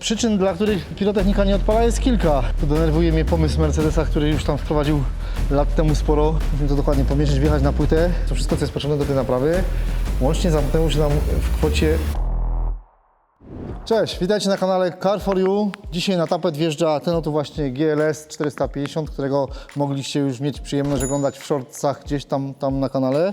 Przyczyn, dla których pirotechnika nie odpala jest kilka. Denerwuje mnie pomysł Mercedesa, który już tam wprowadził lat temu sporo. Musimy to dokładnie pomierzyć, wjechać na płytę. To wszystko, co jest potrzebne do tej naprawy. Łącznie zamknęło się nam w kwocie Cześć, witajcie na kanale car for you Dzisiaj na tapet wjeżdża ten oto właśnie GLS 450, którego mogliście już mieć przyjemność oglądać w shortsach gdzieś tam, tam na kanale.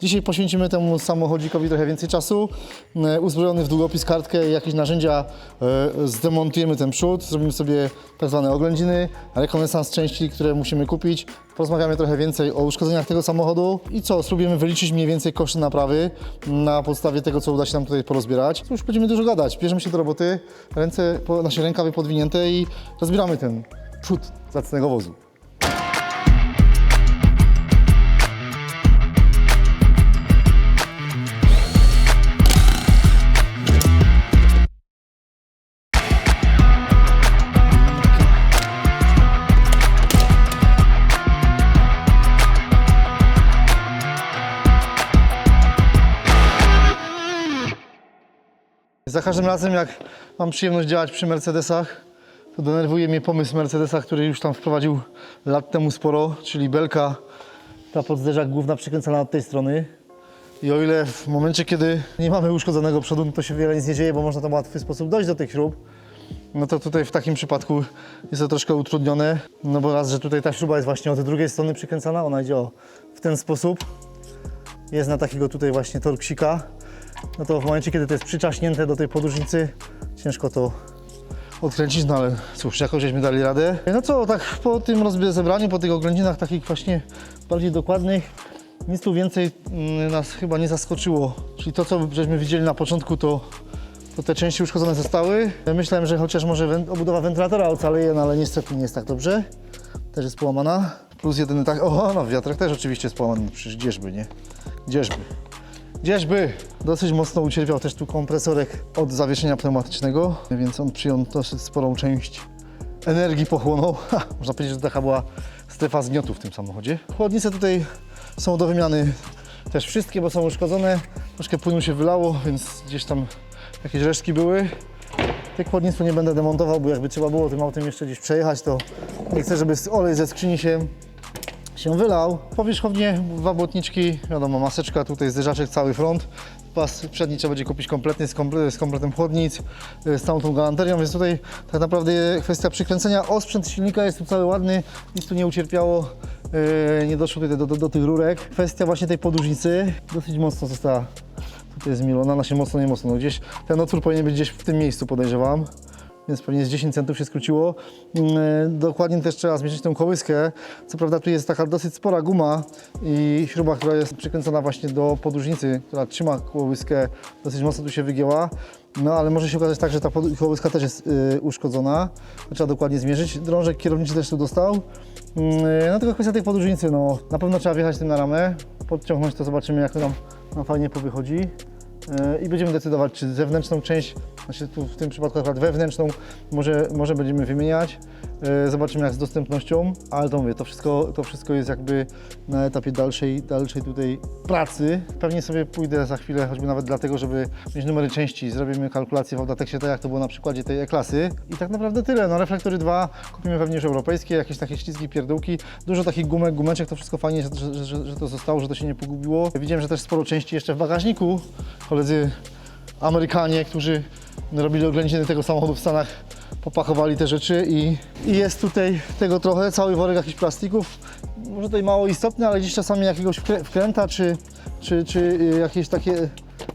Dzisiaj poświęcimy temu samochodzikowi trochę więcej czasu. E, Uzbrojony w długopis, kartkę i jakieś narzędzia e, zdemontujemy ten przód, zrobimy sobie tak zwane oględziny, rekonesans części, które musimy kupić. Porozmawiamy trochę więcej o uszkodzeniach tego samochodu i co, spróbujemy wyliczyć mniej więcej koszty naprawy na podstawie tego, co uda się nam tutaj porozbierać. Cóż, będziemy dużo gadać, bierzemy się do roboty, ręce, nasze rękawy podwinięte i rozbieramy ten przód zacnego wozu. Za każdym razem, jak mam przyjemność działać przy Mercedesach, to denerwuje mnie pomysł Mercedesa, który już tam wprowadził lat temu sporo, czyli belka, ta podzderzak główna przykręcana od tej strony. I o ile w momencie, kiedy nie mamy uszkodzonego przodu, no to się wiele nic nie dzieje, bo można tam w łatwy sposób dojść do tych śrub, no to tutaj w takim przypadku jest to troszkę utrudnione, no bo raz, że tutaj ta śruba jest właśnie od drugiej strony przykręcana, ona idzie o, w ten sposób, jest na takiego tutaj właśnie torksika, no to w momencie, kiedy to jest przyczaśnięte do tej podłużnicy, ciężko to odkręcić, no ale cóż, jakoś żeśmy dali radę. No co, tak po tym zebraniu, po tych oględzinach takich właśnie bardziej dokładnych, nic tu więcej mm, nas chyba nie zaskoczyło. Czyli to, co żeśmy widzieli na początku, to, to te części uszkodzone zostały. Myślałem, że chociaż może obudowa wentylatora ocaleje, no ale niestety nie jest tak dobrze. Też jest połamana. Plus jedyny tak, o no wiatrak też oczywiście jest połamany, przecież gdzieżby, nie? Gdzieżby. Gdzieżby dosyć mocno ucierpiał też tu kompresorek od zawieszenia pneumatycznego, więc on przyjął dosyć sporą część energii pochłonął. Ha, można powiedzieć, że taka była strefa zgniotu w tym samochodzie. Chłodnice tutaj są do wymiany też wszystkie, bo są uszkodzone. Troszkę płynu się wylało, więc gdzieś tam jakieś resztki były. Tych chłodnic nie będę demontował, bo jakby trzeba było tym autem jeszcze gdzieś przejechać, to nie chcę, żeby olej ze skrzyni się się wylał. Powierzchownie dwa błotniczki, wiadomo, maseczka, tutaj zderzaczek, cały front. Pas przedni trzeba będzie kupić kompletny, z, komple z kompletem chłodnic, z całą tą galanterią, więc tutaj tak naprawdę kwestia przykręcenia. Osprzęt silnika jest tu cały ładny, nic tu nie ucierpiało, yy, nie doszło tutaj do, do, do tych rurek. Kwestia właśnie tej podłużnicy dosyć mocno została tutaj zmielona, ona się mocno, nie mocno. No gdzieś ten otwór powinien być gdzieś w tym miejscu, podejrzewam więc pewnie z 10 centów się skróciło. Mm, Dokładnie też trzeba zmierzyć tą kołyskę. Co prawda tu jest taka dosyć spora guma i śruba, która jest przykręcona właśnie do podłużnicy, która trzyma kołyskę, dosyć mocno tu się wygięła. No ale może się okazać tak, że ta kołyska też jest y, uszkodzona. Trzeba dokładnie zmierzyć. Drążek kierowniczy też tu dostał. Mm, No tylko kwestia tej podłużnicy, no na pewno trzeba wjechać tym na ramę, podciągnąć to, zobaczymy jak to nam, nam fajnie powychodzi. E, i będziemy decydować, czy zewnętrzną część, znaczy tu w tym przypadku akurat wewnętrzną, może, może będziemy wymieniać. E, Zobaczymy jak z dostępnością, ale to mówię, to wszystko, to wszystko jest jakby na etapie dalszej, dalszej tutaj pracy. Pewnie sobie pójdę za chwilę, choćby nawet dlatego, żeby mieć numery części. Zrobimy kalkulację w Audateksie, tak jak to było na przykładzie tej E-klasy. I tak naprawdę tyle. No reflektory 2 kupimy pewnie już europejskie, jakieś takie ślizgi, pierdółki. Dużo takich gumek, gumeczek, to wszystko fajnie, że, że, że, że to zostało, że to się nie pogubiło. Widziałem, że też sporo części jeszcze w bagażniku. Koledzy Amerykanie, którzy robili oględziny tego samochodu w Stanach, popakowali te rzeczy i, i jest tutaj tego trochę, cały worek jakichś plastików. Może tutaj mało istotne, ale gdzieś czasami jakiegoś wkrę- wkręta, czy, czy, czy y, jakieś takie,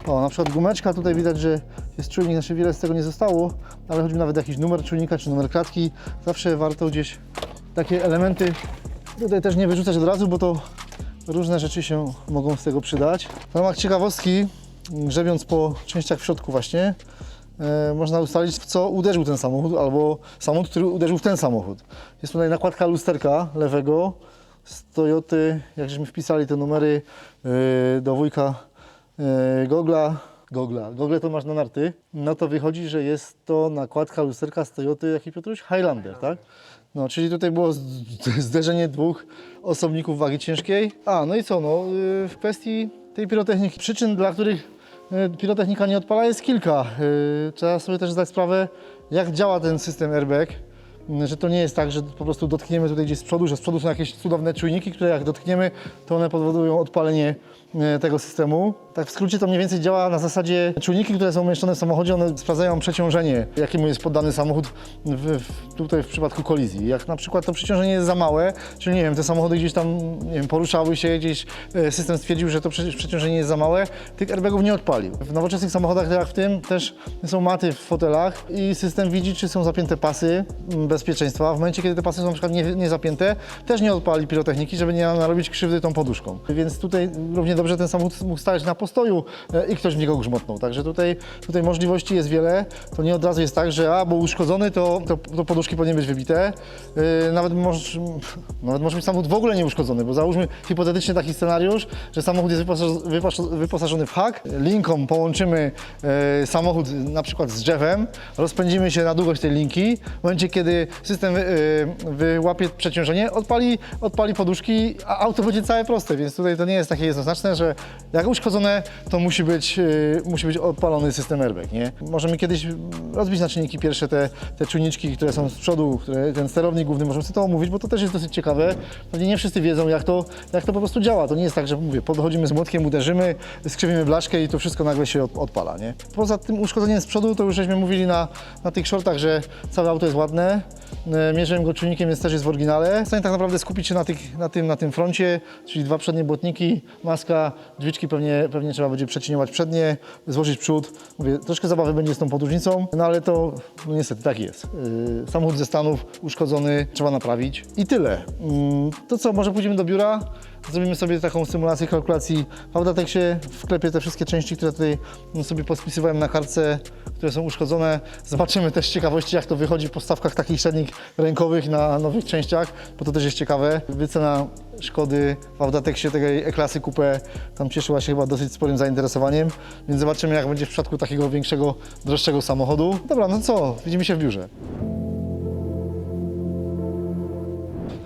o na przykład gumeczka, tutaj widać, że jest czujnik, znaczy wiele z tego nie zostało, ale choćby nawet jakiś numer czujnika, czy numer klatki, zawsze warto gdzieś takie elementy tutaj też nie wyrzucać od razu, bo to różne rzeczy się mogą z tego przydać. W ramach ciekawostki, grzebiąc po częściach w środku właśnie, e, można ustalić, w co uderzył ten samochód, albo samochód, który uderzył w ten samochód. Jest tutaj nakładka lusterka lewego z Toyoty, jak żeśmy wpisali te numery e, do wujka e, Gogla, Gogla, Gogle to masz na narty, no to wychodzi, że jest to nakładka lusterka z Toyoty, jaki Piotruś? Highlander, tak? No, czyli tutaj było zderzenie dwóch osobników wagi ciężkiej. A, no i co, no, y, w kwestii tej pirotechniki, przyczyn, dla których y, pirotechnika nie odpala jest kilka. Y, Trzeba sobie też zdać sprawę, jak działa ten system airbag, że to nie jest tak, że po prostu dotkniemy tutaj gdzieś z przodu, że z przodu są jakieś cudowne czujniki, które jak dotkniemy, to one powodują odpalenie e, tego systemu. Tak w skrócie to mniej więcej działa na zasadzie czujniki, które są umieszczone w samochodzie, one sprawdzają przeciążenie, jakiemu jest poddany samochód w, w, tutaj w przypadku kolizji. Jak na przykład to przeciążenie jest za małe, czyli nie wiem, te samochody gdzieś tam wiem, poruszały się, gdzieś e, system stwierdził, że to prze- przeciążenie jest za małe, tych airbagów nie odpalił. W nowoczesnych samochodach, tak jak w tym, też są maty w fotelach i system widzi, czy są zapięte pasy bezpieczeństwa. W momencie, kiedy te pasy są na przykład nie, nie zapięte, też nie odpali pirotechniki, żeby nie narobić krzywdy tą poduszką. Więc tutaj równie dobrze ten samochód mógł stać na postoju e, i ktoś w niego grzmotnął. Także tutaj, tutaj możliwości jest wiele. To nie od razu jest tak, że a, bo uszkodzony, to, to, to poduszki powinny być wybite. Yy, nawet, może, nawet może być samochód w ogóle nie uszkodzony, bo załóżmy hipotetycznie taki scenariusz, że samochód jest wyposaż- wyposaż- wyposażony w hak, linką połączymy e, samochód na przykład z drzewem, rozpędzimy się na długość tej linki. W momencie, kiedy system e, wyłapie przeciążenie, odpali, odpali poduszki, a auto będzie całe proste, więc tutaj to nie jest takie jednoznaczne, że jak uszkodzone, to musi być, e, musi być odpalony system airbag, nie? Możemy kiedyś rozbić na czynniki pierwsze te, te czujniczki, które są z przodu, które, ten sterownik główny, możemy sobie to omówić, bo to też jest dosyć ciekawe. Pewnie nie wszyscy wiedzą, jak to, jak to po prostu działa. To nie jest tak, że mówię, podchodzimy z młotkiem, uderzymy, skrzywimy blaszkę i to wszystko nagle się od, odpala, nie? Poza tym uszkodzeniem z przodu, to już żeśmy mówili na, na tych shortach, że całe auto jest ładne, mierzyłem go czujnikiem, więc też jest w oryginale. Chcę tak naprawdę skupić się na, tych, na, tym, na tym froncie, czyli dwa przednie błotniki, maska, drzwiczki pewnie, pewnie trzeba będzie przeciniować przednie, złożyć przód. Mówię, troszkę zabawy będzie z tą podróżnicą, no ale to no niestety tak jest. Yy, samochód ze Stanów uszkodzony, trzeba naprawić i tyle. Yy, to co, może pójdziemy do biura? Zrobimy sobie taką symulację kalkulacji w Audatexie, wklepię te wszystkie części, które tutaj sobie pospisywałem na kartce, które są uszkodzone. Zobaczymy też z ciekawości, jak to wychodzi w postawkach takich średnich rękowych na nowych częściach, bo to też jest ciekawe. Wycena Szkody w Audatexie tej E-klasy Coupe tam cieszyła się chyba dosyć sporym zainteresowaniem, więc zobaczymy, jak będzie w przypadku takiego większego, droższego samochodu. Dobra, no co, widzimy się w biurze.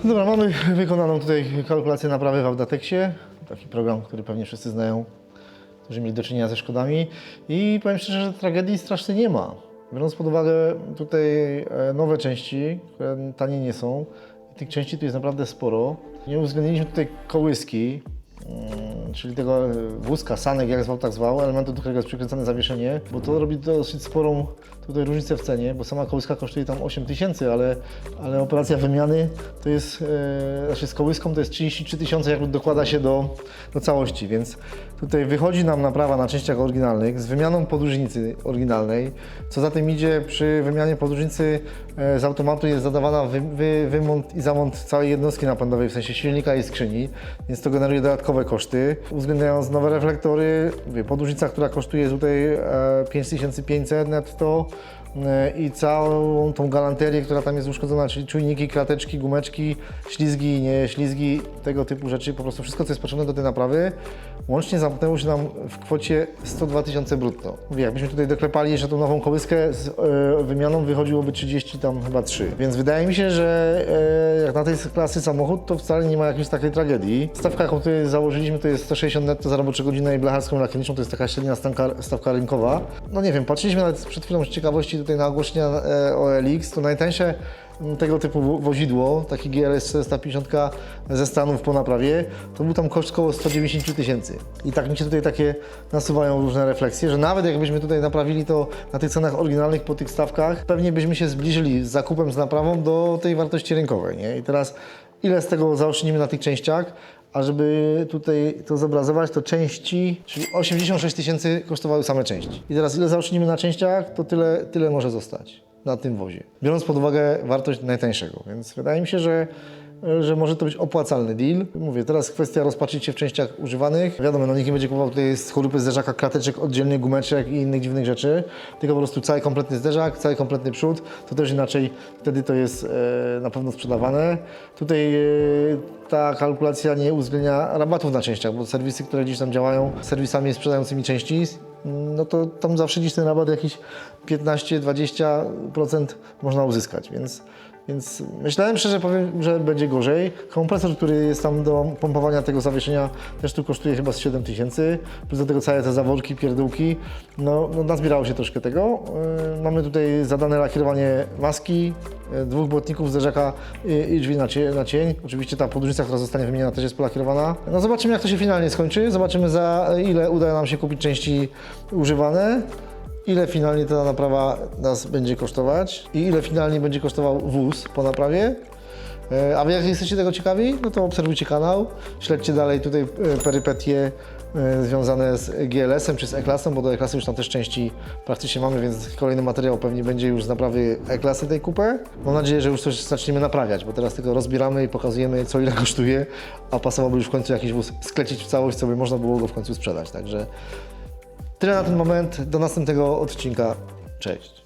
Dobra, mamy wykonaną tutaj kalkulację naprawy w Audatexie. Taki program, który pewnie wszyscy znają, którzy mieli do czynienia ze szkodami. I powiem szczerze, że tragedii strasznie nie ma. Biorąc pod uwagę tutaj e, nowe części, które tanie nie są, tych części tu jest naprawdę sporo. Nie uwzględniliśmy tutaj kołyski, mm, czyli tego e, wózka, sanek, jak zwał, tak zwał, elementu, do którego jest przykręcane zawieszenie, bo to robi dosyć sporą tutaj różnicę w cenie, bo sama kołyska kosztuje tam 8 tysięcy, ale, ale operacja wymiany to jest, e, znaczy z kołyską to jest 33 tysiące, jak dokłada się do, do całości, więc tutaj wychodzi nam naprawa na częściach oryginalnych z wymianą podróżnicy oryginalnej. Co za tym idzie, przy wymianie podróżnicy e, z automatu jest zadawana wy, wy, wymont i zamont całej jednostki napędowej, w sensie silnika i skrzyni, więc to generuje dodatkowe koszty. Uwzględniając nowe reflektory, podróżnica, która kosztuje tutaj e, 5500 netto, i całą tą galanterię, która tam jest uszkodzona, czyli czujniki, krateczki, gumeczki, ślizgi, nie ślizgi, tego typu rzeczy, po prostu wszystko, co jest potrzebne do tej naprawy, łącznie zamknęło się nam w kwocie 102 tysiące brutto. Mówię, jakbyśmy tutaj doklepali jeszcze tą nową kołyskę z e, wymianą, wychodziłoby 30 tam chyba 3. Więc wydaje mi się, że e, jak na tej klasy samochód, to wcale nie ma jakiejś takiej tragedii. Stawka, jaką tutaj założyliśmy, to jest 160 netto za roboczą godzinę i blacharską lakierniczą, to jest taka średnia stawka rynkowa. No nie wiem, patrzyliśmy nawet przed chwilą z ciekawości tutaj na ogłoszenia e, OLX, to najtańsze m, tego typu wo- wozidło, taki GLS 450 ze Stanów po naprawie, to był tam koszt około 190 tysięcy. I tak mi się tutaj takie nasuwają różne refleksje, że nawet jakbyśmy tutaj naprawili to na tych cenach oryginalnych po tych stawkach, pewnie byśmy się zbliżyli z zakupem, z naprawą do tej wartości rynkowej. Nie? I teraz ile z tego zaoszczędzimy na tych częściach? A żeby tutaj to zobrazować, to części, czyli 86 tysięcy kosztowały same części. I teraz ile zaoszczędzimy na częściach, to tyle, tyle może zostać na tym wozie. Biorąc pod uwagę wartość najtańszego. Więc wydaje mi się, że że może to być opłacalny deal. Mówię, teraz kwestia rozpatrzyć się w częściach używanych. Wiadomo, no nikt nie będzie kupował tutaj z chorupy zderzaka krateczek, oddzielnych gumeczek i innych dziwnych rzeczy, tylko po prostu cały kompletny zderzak, cały kompletny przód, to też inaczej wtedy to jest e, na pewno sprzedawane. Tutaj e, ta kalkulacja nie uwzględnia rabatów na częściach, bo serwisy, które gdzieś tam działają serwisami sprzedającymi części, no to tam zawsze gdzieś ten rabat jakiś 15-20% można uzyskać, więc Więc myślałem szczerze powiem, że będzie gorzej. Kompresor, który jest tam do pompowania tego zawieszenia też tu kosztuje chyba z 7 tysięcy. Plus do tego całe te zaworki, pierdółki. No, no nazbierało się troszkę tego. Yy, mamy tutaj zadane lakierowanie maski, yy, dwóch błotników, zderzaka i, i drzwi na, cie, na cień. Oczywiście ta podróżnica, która zostanie wymieniona też jest polakierowana. No zobaczymy jak to się finalnie skończy. Zobaczymy za ile uda nam się kupić części używane. Ile finalnie ta naprawa nas będzie kosztować i ile finalnie będzie kosztował wóz po naprawie. E, A wy jak jesteście tego ciekawi, no to obserwujcie kanał, śledźcie dalej tutaj e, perypetie e, związane z GLS-em czy z E-klasą, bo do E-klasy już tam też części praktycznie mamy, więc kolejny materiał pewnie będzie już z naprawy E-klasy tej kupy. Mam nadzieję, że już coś zaczniemy naprawiać, bo teraz tylko rozbieramy i pokazujemy co ile kosztuje, a pasowałoby już w końcu jakiś wóz sklecić w całość, co by można było go w końcu sprzedać. Także Tyle na ten moment. Do następnego odcinka. Cześć.